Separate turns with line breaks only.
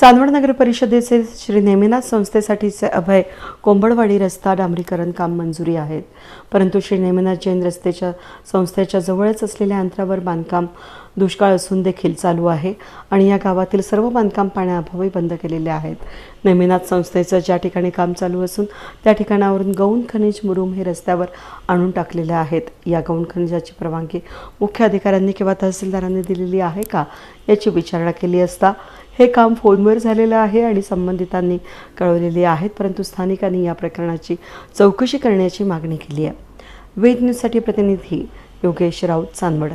चांदवड नगर परिषदेचे श्री नेमिनाथ संस्थेसाठीचे अभय कोंबडवाडी रस्ता डांबरीकरण काम मंजुरी आहेत. परंतु श्री नेमिनाथ जैन रस्त्याच्या संस्थेच्या जवळच असलेल्या अंतरावर बांधकाम दुष्काळ असून देखील चालू आहे आणि या गावातील सर्व बांधकाम पाण्याअभावी बंद केलेले आहेत. नेमिनाथ संस्थेचं ज्या ठिकाणी काम चालू असून त्या ठिकाणावरून गौण खनिज मुरुम हे रस्त्यावर आणून टाकलेले आहेत. या गौण खनिजाची परवानगी मुख्य अधिकाऱ्यांनी किंवा तहसीलदारांनी दिलेली आहे का याची विचारणा केली असता हे काम फोनवर झालेलं आहे आणि संबंधितांनी कळवलेले आहेत परंतु स्थानिकांनी या प्रकरणाची चौकशी करण्याची मागणी केली आहे. वेद न्यूजसाठी प्रतिनिधी योगेश राऊत चांदवड.